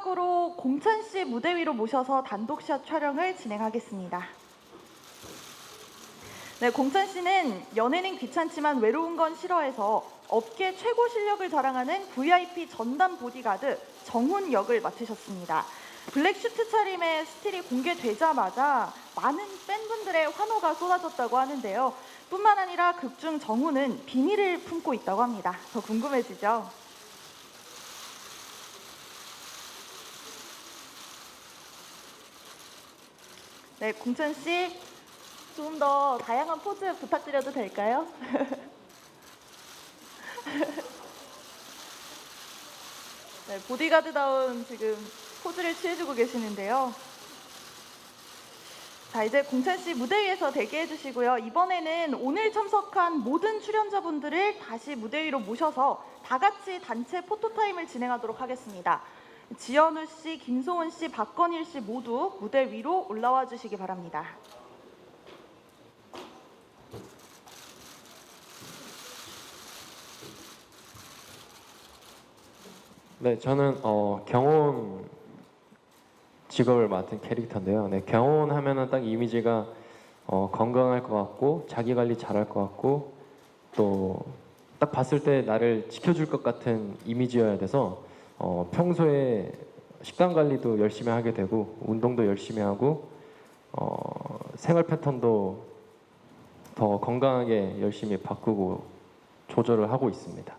공찬 씨 무대 위로 모셔서 단독샷 촬영을 진행하겠습니다. 네, 공찬 씨는 연애는 귀찮지만 외로운 건 싫어해서 업계 최고 실력을 자랑하는 VIP 전담 보디가드 정훈 역을 맡으셨습니다. 블랙 슈트 차림의 스틸이 공개되자마자 많은 팬분들의 환호가 쏟아졌다고 하는데요. 뿐만 아니라 극중 정훈은 비밀을 품고 있다고 합니다. 더 궁금해지죠? 네, 공찬 씨 조금 더 다양한 포즈 부탁드려도 될까요? 네, 보디가드다운 지금 포즈를 취해주고 계시는데요. 자, 이제 공찬 씨 무대 위에서 대기해 주시고요. 이번에는 오늘 참석한 모든 출연자분들을 다시 무대 위로 모셔서 다 같이 단체 포토타임을 진행하도록 하겠습니다. 지현우 씨, 김소은 씨, 박건일 씨 모두 무대 위로 올라와 주시기 바랍니다. 네, 저는 어, 경호원 직업을 맡은 캐릭터인데요. 네, 경호원 하면은 딱 이미지가 어, 건강할 것 같고 자기 관리 잘할 것 같고 또 딱 봤을 때 나를 지켜줄 것 같은 이미지여야 돼서 어, 평소에 식단 관리도 열심히 하게 되고 운동도 열심히 하고 어, 생활 패턴도 더 건강하게 열심히 바꾸고 조절을 하고 있습니다.